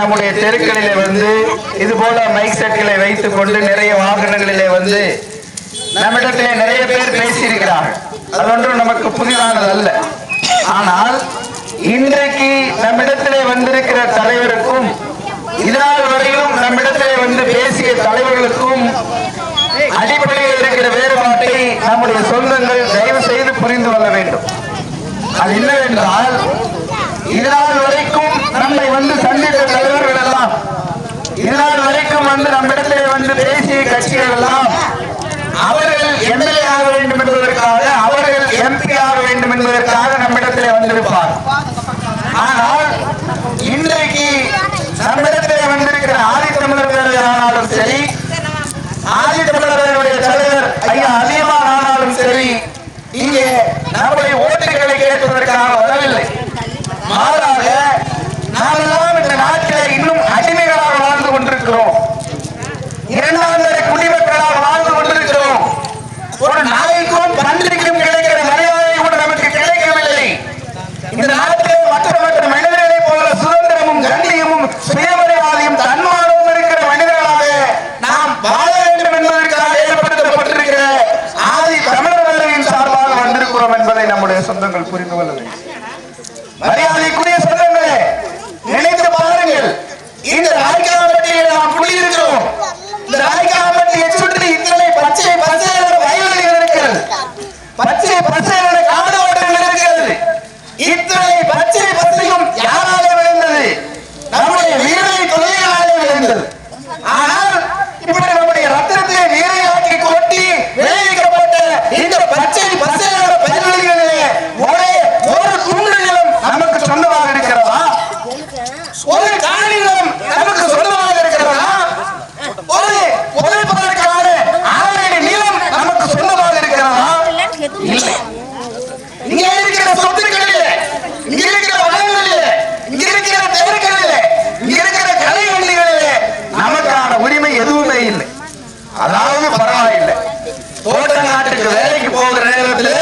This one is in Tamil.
நம்முடைய தெருக்களிலே வந்து இது போல மைக் செட்களை வைத்துக் கொண்டு நிறைய வாகனங்களிலே வந்து நம்மிடத்திலே நிறைய பேர் பேசியிருக்கிறார்கள். அதொன்றும் நமக்கு புதிதானது அல்ல. ஆனால் இன்றைக்கு நம்மிடத்திலே வந்திருக்கிற தலைவருக்கும் இதனால் வரையிலும் நம்மிடத்திலே வந்து பேசிய தலைவர்களுக்கும் அடிப்படையில் இருக்கிற வேறுபாட்டை நம்முடைய சொந்தங்கள் தயவு செய்து புரிந்து கொள்ள வேண்டும். அது என்னவென்றால் இதனால் வரைக்கும் நம்மை வந்து சந்தித்த தலைவர்கள் எல்லாம் இதனால் வரைக்கும் வந்து நம்மிடத்திலே வந்து பேசிய கட்சிகள் எல்லாம் அவர்கள் எம்எல்ஏ ஆக வேண்டும் என்பதற்காக அவர்கள் எம்பி ஆக வேண்டும் என்பதற்காக நம்மிடத்திலே வந்திருப்பார் ஆனால் இன்றைக்கு நம்மிடத்திலே வந்திருக்கிற ஆதித்தமிழர் பேரவை ஆனாலும் சரி ஆதித்தமிழர்களுடைய தலைவர் ஐயா அதிகமாக ஆனாலும் சரி இங்கே நம்முடைய ஓட்டுகளை கேட்பதற்காக வரவில்லை. acaba la vez. ¡Vaya, இங்க இருக்கிற சொத்துக்களில் இங்க இருக்கிற வளங்களில் இங்க இருக்கிற தெருக்களில் இங்க இருக்கிற கலைவள்ளிகளில் நமக்கான உரிமை எதுவுமே இல்லை. அதாவது பரவாயில்லை. தோட்ட நாட்டுக்கு வேலைக்கு போகிற நேரத்தில்